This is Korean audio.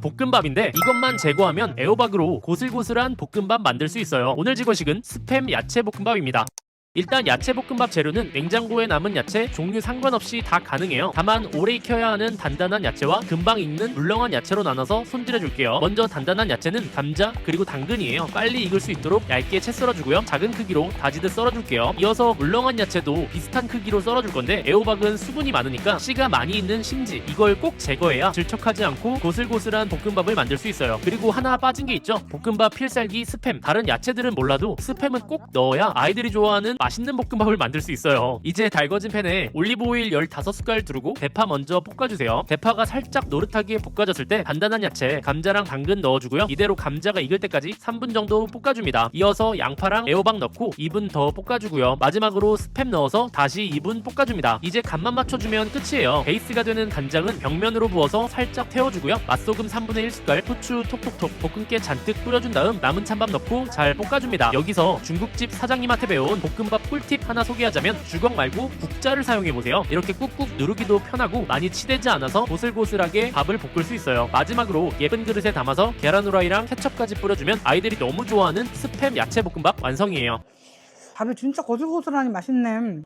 볶음밥인데 이것만 제거하면 애호박으로 고슬고슬한 볶음밥 만들 수 있어요. 오늘 지거식은 스팸 야채 볶음밥입니다. 일단 야채 볶음밥 재료는 냉장고에 남은 야채 종류 상관없이 다 가능해요. 다만 오래 익혀야 하는 단단한 야채와 금방 익는 물렁한 야채로 나눠서 손질해 줄게요. 먼저 단단한 야채는 감자 그리고 당근이에요. 빨리 익을 수 있도록 얇게 채 썰어주고요. 작은 크기로 다지듯 썰어줄게요. 이어서 물렁한 야채도 비슷한 크기로 썰어줄 건데 애호박은 수분이 많으니까 씨가 많이 있는 심지 이걸 꼭 제거해야 질척하지 않고 고슬고슬한 볶음밥을 만들 수 있어요. 그리고 하나 빠진 게 있죠. 볶음밥 필살기 스팸. 다른 야채들은 몰라도 스팸은 꼭 넣어야 아이들이 좋아하는 맛있는 볶음밥을 만들 수 있어요. 이제 달궈진 팬에 올리브오일 15숟갈 두르고 대파 먼저 볶아주세요. 대파가 살짝 노릇하게 볶아졌을 때 단단한 야채, 감자랑 당근 넣어주고요. 이대로 감자가 익을 때까지 3분 정도 볶아줍니다. 이어서 양파랑 애호박 넣고 2분 더 볶아주고요. 마지막으로 스팸 넣어서 다시 2분 볶아줍니다. 이제 간만 맞춰주면 끝이에요. 베이스가 되는 간장은 벽면으로 부어서 살짝 태워주고요. 맛소금 3분의 1숟갈, 후추 톡톡톡 볶음깨 잔뜩 뿌려준 다음 남은 찬밥 넣고 잘 볶아줍니다. 여기서 중국집 사장님한테 배운 볶음밥 꿀팁 하나 소개하자면 주걱 말고 국자를 사용해보세요. 이렇게 꾹꾹 누르기도 편하고 많이 치대지 않아서 고슬고슬하게 밥을 볶을 수 있어요. 마지막으로 예쁜 그릇에 담아서 계란 후라이랑 케첩까지 뿌려주면 아이들이 너무 좋아하는 스팸 야채 볶음밥 완성이에요. 밥이 진짜 고슬고슬하니 맛있네.